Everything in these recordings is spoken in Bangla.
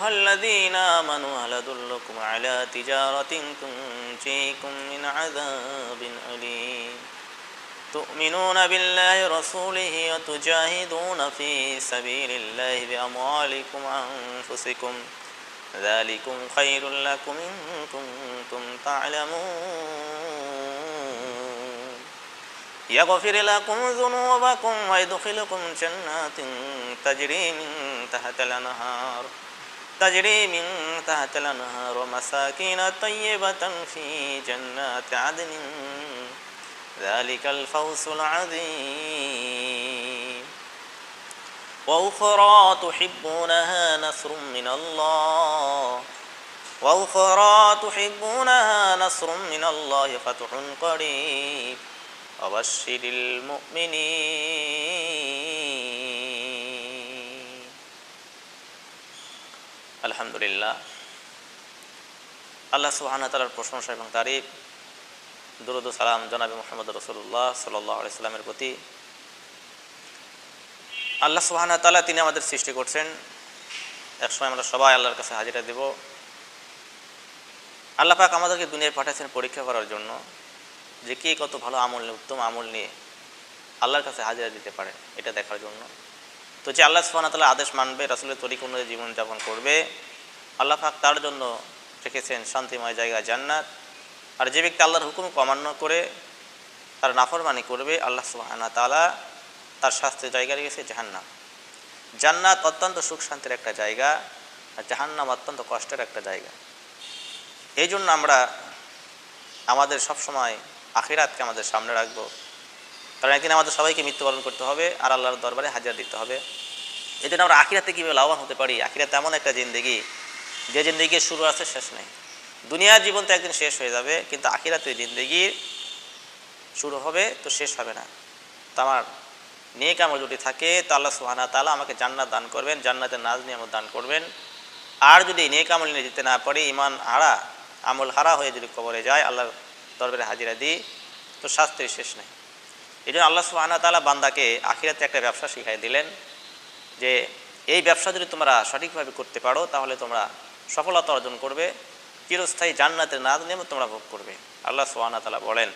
أيها الذين آمنوا هل أدلكم على تجارة تنجيكم من عذاب أليم؟ تؤمنون بالله ورسوله وتجاهدون في سبيل الله بأموالكم وأنفسكم. ذلكم خير لكم إن كنتم تعلمون. يغفر لكم ذنوبكم ويدخلكم جنات تجري من تحت الأنهار. تجري من تحت الأنهار ومساكين طيبة في جنات عدن. ذلك الفوز العظيم. وأخرى تحبونها نصر من الله. وأخرى تحبونها نصر من الله فتح قريب. وبشر المؤمنين. আলহামদুলিল্লাহ। আল্লাহ সুহানা তালার প্রশংসা এবং তারিফ, দুরুদ সালাম জনাবি মোহাম্মদ রসুল্লাহ সাল্লি সাল্লামের প্রতি। আল্লাহ সুহানা তালা তিনি আমাদের সৃষ্টি করছেন। একসময় আমরা সবাই আল্লাহর কাছে হাজিরা দেব। আল্লাহ পাক আমাদেরকে দুনিয়ায় পাঠাচ্ছেন পরীক্ষা করার জন্য। যে কে কত ভালো আমল উত্তম আমল নিয়ে আল্লাহর কাছে হাজিরা দিতে পারে, এটা দেখার জন্য। তো যে আল্লাহ তাআলা আদেশ মানবে, রাসূলের তরিক অনুযায়ী জীবনযাপন করবে। আল্লাহ পাক তার জন্য রেখেছেন শান্তিময় জায়গা জান্নাত। আর যে ব্যক্তি আল্লাহর হুকুম কমান্য করে তার নাফরমানি করবে, আল্লাহ সুবহানাহু তালা তার শাস্তির জায়গা রেখেছে জাহান্নাম। জান্নাত অত্যন্ত সুখ শান্তির একটা জায়গা, আর জাহান্নাম অত্যন্ত কষ্টের একটা জায়গা। এই জন্য আমরা আমাদের সবসময় আখিরাতকে আমাদের সামনে রাখব। কারণ একদিন আমাদের সবাইকে মৃত্যুবরণ করতে হবে আর আল্লাহর দরবারে হাজিরা দিতে হবে। এই জন্য আমরা আখিরাতে কীভাবে লাভবান হতে পারি? আখিরাতে এমন একটা জিন্দেগি, যে জিন্দেগির শুরু আছে শেষ নেই। দুনিয়ার জীবন তো একদিন শেষ হয়ে যাবে, কিন্তু আখিরাতে জিন্দগির শুরু হবে তো শেষ হবে না। তো আমার নেক আমল যদি থাকে, তো আল্লাহ সুহানা তালা আমাকে জান্নাত দান করবেন, জান্নাতের নাজ নিয়ামত দান করবেন। আর যদি নেক আমল নিয়ে যেতে না পারি ইমান হারা, আমল হারা হয়ে যদি কবরে যায়, আল্লাহর দরবারে হাজিরা দিই, তো শাস্তির শেষ নেই। এই জন্য আল্লাহ সুহানা তালা বান্দাকে আখিরাতে একটা ব্যবসা শিখাই দিলেন যে এই ব্যবসা যদি তোমরা সঠিকভাবে করতে পারো তাহলে তোমরা সফলতা অর্জন করবে চিরস্থায়ী জান্নাতের নাজ নিয়ম তোমরা ভোগ করবে আল্লাহ সোহানা তালা বলেন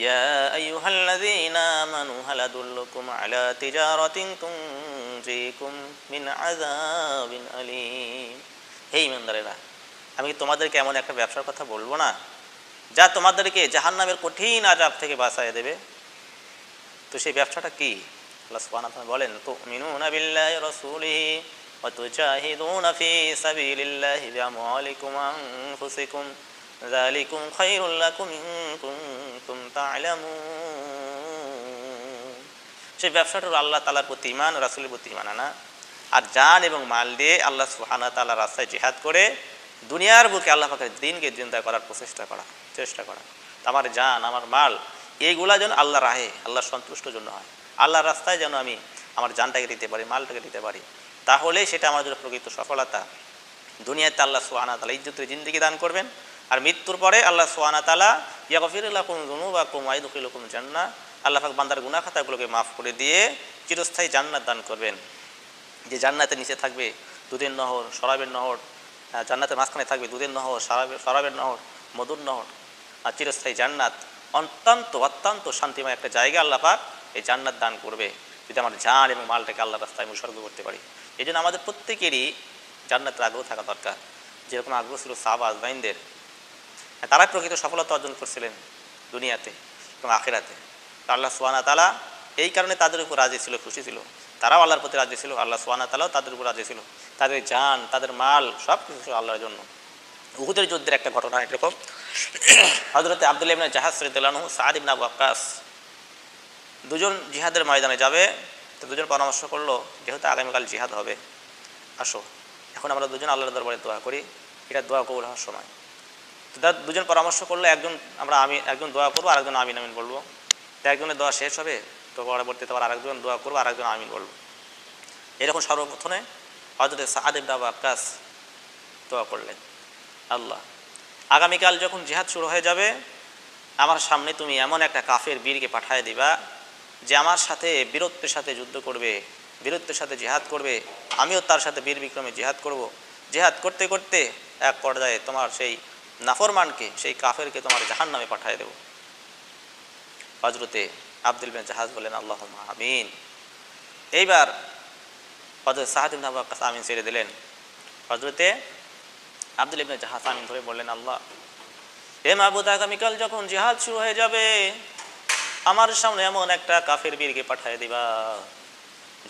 يا أيها الذين آمنوا هل أدلكم على تجارة تنجيكم من عذاب أليم হে ইমানদারেরা আমি কি তোমাদেরকে এমন একটা ব্যবসার কথা বলবো না যা তোমাদেরকে জাহান্নামের কঠিন আজাব থেকে বাঁচায় দেবে তো সেই ব্যবসাটা কি? আল্লাহ সুবহানাহু বলেন, তুমিনুনা বিল্লাহি রাসূলিহি ওয়া তুজাহিদুনা ফি সাবিলিল্লাহি বিআমওয়ালিকুম ওয়া আনফুসিকুম। যালিকুম খায়রুল লাকুম ইন কুনতুম তা'লামুন। সেই ব্যবসাটা আল্লাহ তাআলার প্রতি ঈমান, রাসূলের প্রতি ঈমান আনা আর জান এবং মাল দিয়ে আল্লাহ সুবহানাহু ওয়া তাআলার রাস্তায় জিহাদ করে দুনিয়ার বুকে আল্লাহ পাকের দিনকে জিন্দা করার প্রচেষ্টা করা, চেষ্টা করা। আমার জান, আমার মাল এইগুলা যেন আল্লাহ রাহে আল্লাহর সন্তুষ্ট জন্য হয়। আল্লাহর রাস্তায় যেন আমি আমার জানটাকে দিতে পারি, মালটাকে দিতে পারি। তাহলে সেটা আমার জন্য প্রকৃত সফলতা। দুনিয়াতে আল্লাহ সোহানা তালা ইজ্জতের জিন্দিগি দান করবেন। আর মৃত্যুর পরে আল্লাহ সোহানা তালা ইয়াগফিরুল্লাহ কুম জুনু বা কুম আইদুকিল কুম জান্না আল্লাহ পাক বান্দার গুনা খাতাগুলোকে মাফ করে দিয়ে চিরস্থায়ী জান্নাত দান করবেন। যে জান্নাতের নিচে থাকবে, দুধের নহর, শরাবের নহর জান্নাতের মাঝখানে থাকবে দুধের নহর, শরাবের শরাবের নহর, মধুর নহর, আর চিরস্থায়ী জান্নাত। অত্যন্ত অত্যন্ত শান্তিময় একটা জায়গা আল্লাহ পাক এই জান্নাত দান করবে। যদি আমার জান এবং মালটাকে আল্লাহ রাস্তায় উৎসর্গ করতে পারি। এই জন্য আমাদের প্রত্যেকেরই জান্নাতের আগ্রহ থাকা দরকার। যেরকম আগ্রহ ছিল সাহাবা আজমাইনদের। তারাই প্রকৃত সফলতা অর্জন করছিলেন দুনিয়াতে এবং আখেরাতে। আল্লাহ সোয়ানা তালা এই কারণে তাদের উপর রাজি ছিল, খুশি ছিল। তারাও আল্লাহর প্রতি রাজি ছিল, আল্লাহ সোয়ানা তালাও তাদের উপর রাজি ছিল। তাদের জান, তাদের মাল সব কিছু ছিল আল্লাহর জন্য। উহুদের যুদ্ধের একটা ঘটনা এরকম হজরতে আবদুল্লাহ ইবনে জাহাজ সরিদুল্লাহ সাদ ইবনা আকাশ দুজন জিহাদের ময়দানে যাবে। তো দুজন পরামর্শ করল, যেহেতু আগামীকাল জিহাদ হবে, আসো। এখন আমরা দুজন আল্লাহর দরবারে দোয়া করি। এটা দোয়া কবুল হওয়ার সময়। তো তার দুজন পরামর্শ করল, একজন আমরা আমি, একজন দোয়া করব, আরেকজন আমিন আমিন বলব। তো একজনের দোয়া শেষ হবে, তো পরবর্তীতে আবার আরেকজন দোয়া করব, আরেকজন আমিন বলব। এরকম সর্বপ্রথমে হজরত সাদ ইবনা আকাশ দোয়া করলেন। আল্লাহ। আগামীকাল যখন জিহাদ শুরু হয়ে যাবে, আমার সামনে তুমি এমন একটা কাফের বীরকে পাঠায় দিবা, যে আমার সাথে বীরত্বের সাথে যুদ্ধ করবে, বীরত্বের সাথে জিহাদ করবে, আমিও তার সাথে বীর বিক্রমে জিহাদ করব। জিহাদ করতে করতে এক পর্যায়ে তোমার সেই নাফরমানকে, সেই কাফেরকে তোমার জাহান নামে পাঠিয়ে দেব। হজরতে আব্দুল বিন জাহাজ বলেন আল্লাহ আমিন। এইবার হজরত আব্বাস আমিন ছেড়ে দিলেন। হজরতে আব্দুল ইবনে জাহাজ আমিন ধরে বললেন, আল্লাহ, হে মাহবুদ আগামীকাল যখন জিহাদ শুরু হয়ে যাবে, আমার সামনে এমন একটা কাফের বীরকে পাঠিয়ে দিবা,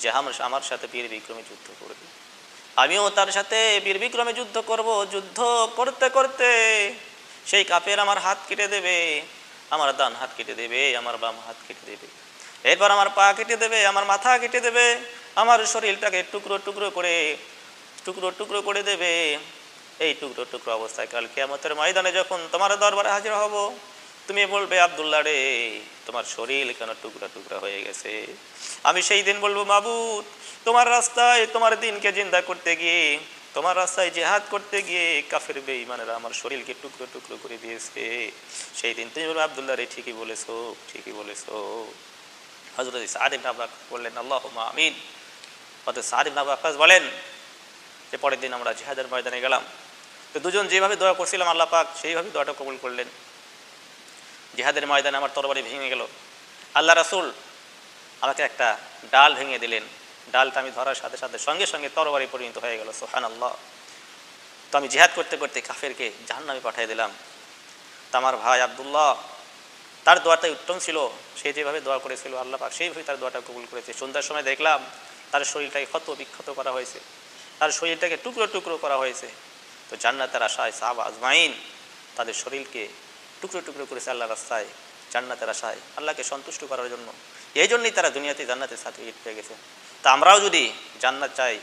যে আমার সাথে বীর বিক্রমে যুদ্ধ করবে। আমিও তার সাথে বীর বিক্রমে যুদ্ধ করব। যুদ্ধ করতে করতে সেই কাপের আমার হাত কেটে দেবে, আমার ডান হাত কেটে দেবে, আমার বাম হাত কেটে দেবে। এরপর আমার পা কেটে দেবে, আমার মাথা কেটে দেবে, আমার শরীরটাকে টুকরো টুকরো করে, টুকরো টুকরো করে দেবে। এই টুকরো টুকরো অবস্থায় কাল কেয়ামতের ময়দানে যখন তোমার দরবারে হাজির হব, তুমি বলবে, আবদুল্লাহ রে, তোমার শরীর কেন টুকরা টুকরা হয়ে গেছে? আমি সেই দিন বলব, মাবুদ, তোমার রাস্তায়, তোমার দিনকে জিন্দা করতে গিয়ে, তোমার রাস্তায় জেহাদ করতে গিয়ে কাফের বেঈমানেরা আমার শরীরকে টুকরো টুকরো করে দিয়েছে। সেই দিন তুমি বলবে, আবদুল্লাহ রে, ঠিকই বলেছ ঠিকই বলেছ। হজরত সাদিম নাবাক বললেন আল্লাহ আমিন। হজরত সাদিম নাবাকাস বলেন যে পরের দিন আমরা জিহাদের ময়দানে গেলাম। তো দুজন যেভাবে দোয়া করছিলাম আল্লাহ পাক সেইভাবে দোয়াটা কবুল করলেন। জিহাদের ময়দানে আমার তরবারি ভেঙে গেল। আল্লাহ রাসুল আমাকে একটা ডাল ভেঙে দিলেন। ডালটা আমি ধরার সাথে সাথে সঙ্গে সঙ্গে তরবারি পরিণত হয়ে গেল সোহান আল্লাহ তো আমি জিহাদ করতে করতে কাফেরকে জাহান্নামে পাঠিয়ে দিলাম। তা আমার ভাই আবদুল্লাহ, তার দোয়াটাই উত্তম ছিল। সে যেভাবে দোয়া করেছিল, আল্লাহ পাক সেইভাবে তার দোয়াটা কবুল করেছে। সন্ধ্যার সময় দেখলাম তার শরীরটাকে ক্ষত বিক্ষত করা হয়েছে। তার শরীরটাকে টুকরো টুকরো করা হয়েছে। তো জান্নাতের আশায় সাহাব আজমাইন তাদের শরীরকে টুকরো টুকরো করেছে আল্লাহ রাস্তায়, জান্নাতের আশায়, আল্লাহকে সন্তুষ্ট করার জন্য। এই জন্যই তারা দুনিয়াতে জান্নাতের সার্টিফিকেট পেয়ে গেছে। তা আমরাও যদি জান্নাত চাই,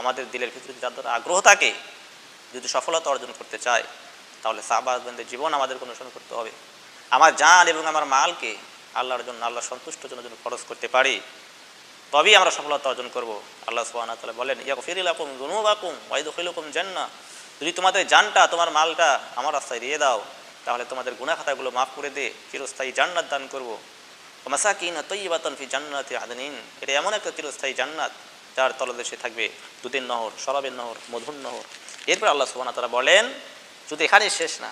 আমাদের দিলের ভিতরে যাদের আগ্রহ থাকে, যদি সফলতা অর্জন করতে চায় তাহলে সাহবাজবেনদের জীবন আমাদের অনুসরণ করতে হবে। আমার জান এবং আমার মালকে আল্লাহর জন্য আল্লাহ সন্তুষ্টর জন্য যদি খরচ করতে পারি তবেই আমরা সফলতা অর্জন করব। আল্লাহ সুবাহ বলেন ইয়াক ফিরিলাকুম জুনুবাকুম ওয়াইদুখিলুকুম জান্না যদি তোমাদের জানটা, তোমার মালটা আমার রাস্তায় দিয়ে দাও, তাহলে তোমাদের গুণা খাতাগুলো মাফ করে দে চিরস্থায়ী জান্নাত দান করব। মাসাকিন তৈবাতন ফি জান্নাতে আদনিন, এটা এমন একটা চিরস্থায়ী জান্নাত যার তলদেশে থাকবে দুধের নহর, শরাবের নহর, মধুর নহর। এরপর আল্লাহ সুবাহ তারা বলেন শুধু এখানেই শেষ না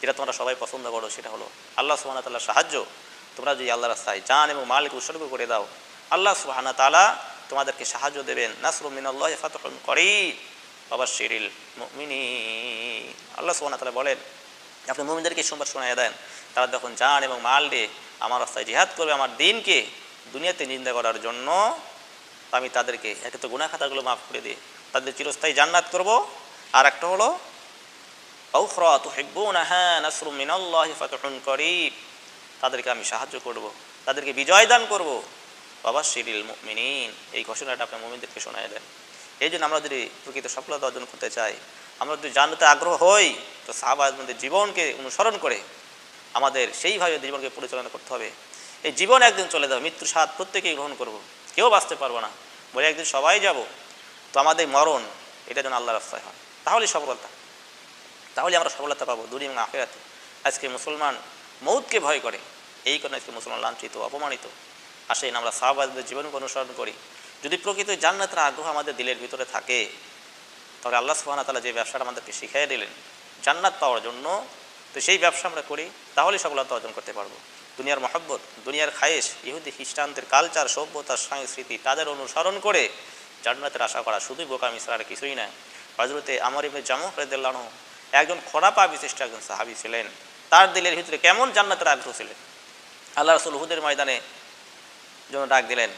যেটা তোমরা সবাই পছন্দ করো, সেটা হলো আল্লাহ সুবাহ তাল্লাহ সাহায্য। তোমরা যদি আল্লাহ রাস্তায় জান এবং মালিক উৎসর্গ করে দাও, আল্লাহ সুবাহানা তালা তোমাদেরকে সাহায্য দেবেন। নাসরুম মিনাল্লাহ ফাতহুন করি বাবা শিরিল মিনি আল্লাহ সুবাহ তালা বলেন, আপনি মুমিনদেরকে সোমবার শোনাইয়া দেন। তারা যখন যান এবং মাল দিয়ে আমার রাস্তায় জিহাদ করবে, আমার দিনকে দুনিয়াতে নিন্দা করার জন্য আমি তাদেরকে, একে তো গুণা খাতাগুলো মাফ করে দিই তাদের চিরস্থায়ী জান্নাত করব। আর একটা হলো তো হেব্বুনা হ্যাঁ নাসরুম মিনাল্লাহ ফাতহুন করিব তাদেরকে আমি সাহায্য করব, তাদেরকে বিজয় দান করব। বাবা শিরিল মিনিন এই ঘোষণাটা আপনার মুমিনদেরকে শোনায় দেন। এই জন্য আমরা যদি প্রকৃত সফলতা অর্জন করতে চাই, আমরা যদি জানতে আগ্রহ হই, তো সাহাবাজদের জীবনকে অনুসরণ করে আমাদের সেইভাবে জীবনকে পরিচালনা করতে হবে। এই জীবন একদিন চলে যাবে, মৃত্যুর স্বাদ প্রত্যেকেই গ্রহণ করব। কেউ বাঁচতে পারব না। বলে একদিন সবাই যাব, তো আমাদের মরণ, এটা যেন আল্লাহ রাস্তায় হয়। তাহলে সফলতা। তাহলে আমরা সফলতা পাবো, দুনিয়া এবং আখেরাতে। আজকে মুসলমান মৌতকে ভয় করে। এই কারণে আজকে মুসলমান লাঞ্ছিত, অপমানিত। আসেন আমরা সাহাবাজদের জীবনকে অনুসরণ করি। যদি প্রকৃত জান্নাতের আগ্রহ আমাদের দিলের ভিতরে থাকে, তাহলে আল্লাহ সুবাহ তালা যে ব্যবসাটা আমাদেরকে শিখিয়ে দিলেন, জান্নাত পাওয়ার জন্য, তো সেই ব্যবসা আমরা করি তাহলে সফলতা অর্জন করতে পারব। দুনিয়ার মহব্বত, দুনিয়ার খায়েশ, ইহুদি, খ্রিস্টানদের কালচার সভ্যতা, সংস্কৃতি, তাদের অনুসরণ করে জান্নাতের আশা করা শুধুই বোকামি ছাড়া কিছুই না। হজরতে আমার ইবনে জামু রেদাল্লাহ একজন খোরাপা বিশিষ্ট একজন সাহাবি ছিলেন। তার দিলের ভিতরে কেমন জান্নাতের আগ্রহ ছিলেন আল্লাহ রসুল হুদের ময়দানে জন্য ডাক দিলেন।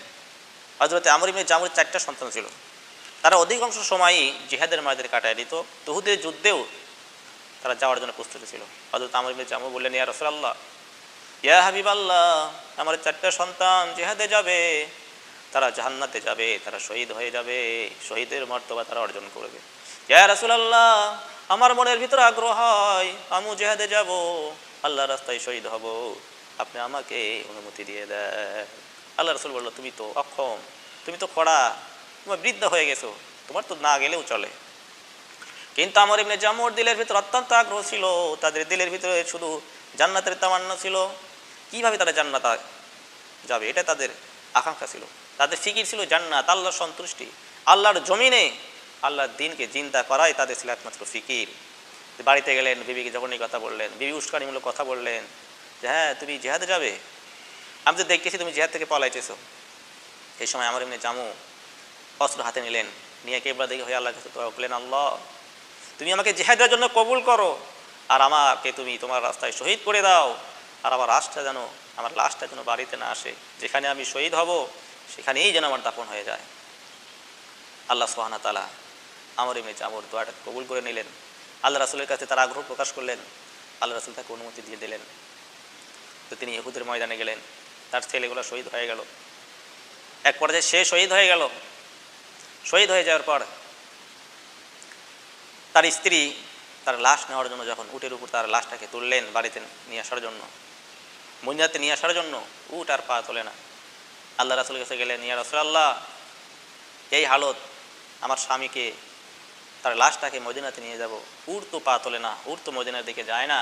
হজরতে আমর ইবনে জামুর চারটা সন্তান ছিল। তারা অধিকাংশ সময়ই জিহাদের ময়দানে কাটায় দিত। তহুদের যুদ্ধেও তারা যাওয়ার জন্য প্রস্তুত ছিল। হজরত আমর ইবনে জামু বললেন, ইয়া রসুল আল্লাহ ইয়া হাবিব আল্লাহ আমার চারটা সন্তান জেহাদে যাবে। তারা জাহান্নাতে যাবে, তারা শহীদ হয়ে যাবে, শহীদের মর্তবা তারা অর্জন করবে। ইয়া রাসূলুল্লাহ আমার মনের ভিতরে আগ্রহ হয়, আমু জেহাদে যাব আল্লাহ রাস্তায় শহীদ হব। আপনি আমাকে অনুমতি দিয়ে দেন। আল্লাহ রসুল বলল, তুমি তো অক্ষম, তুমি তো খরা তোমার বৃদ্ধ হয়ে গেছো, তোমার তো না গেলেও চলে। কিন্তু আমার এমনি জামুর দিলের ভিতরে অত্যন্ত আগ্রহ ছিল, তাদের দিলের ভিতরে শুধু জান্নাতের তামান্না ছিল। কীভাবে তারা জান্নাত যাবে? এটা তাদের আকাঙ্ক্ষা ছিল। তাদের ফিকির ছিল জান্নাত, আল্লাহর সন্তুষ্টি। আল্লাহর জমিনে আল্লাহর দিনকে চিন্তা করাই তাদের ছিল একমাত্র ফিকির। বাড়িতে গেলেন, বিবিকে যখন এই কথা বললেন, বিবি উস্কানিমূলক কথা বললেন, যে হ্যাঁ তুমি জেহাদে যাবে? আমি তো দেখতেছি তুমি জেহাদ থেকে পলাইতেছো। এই সময় আমার এমনি জামু অস্ত্র হাতে নিলেন, নিয়ে কেবলা দেখে হয়ে আল্লাহর কাছে করলেন, আল্লাহ, তুমি আমাকে জেহাদের জন্য কবুল করো। আর আমাকে তুমি তোমার রাস্তায় শহীদ করে দাও। আর আমার লাশটা যেন, আমার লাশটা যেন বাড়িতে না আসে। যেখানে আমি শহীদ হব, সেখানেই যেন আমার দাপন হয়ে যায়। আল্লাহ সোহানা তালা আমার এমনি জামুর দোয়াটা কবুল করে নিলেন। আল্লাহ রাসুলের কাছে তার আগ্রহ প্রকাশ করলেন। আল্লাহ রাসুল তাকে অনুমতি দিয়ে দিলেন। তো তিনি ইহুদের ময়দানে গেলেন। তার ছেলেগুলো শহীদ হয়ে গেল। এক পর্যায়ে সে শহীদ হয়ে গেল। শহীদ হয়ে যাওয়ার পর তার স্ত্রী তার লাশ নেওয়ার জন্য যখন উটের উপর তার লাশটাকে তুললেন বাড়িতে নিয়ে আসার জন্য মঞ্জাতে নিয়ে আসার জন্য উট আর পা তোলে না। আল্লাহ রাসুলের কাছে গেলেন, ইয়া রসুল আল্লাহ এই হালত আমার স্বামীকে তার লাশটাকে মদিনাতে নিয়ে যাব। উড় তো পা তোলে না উড় তো মদিনার দিকে যায় না।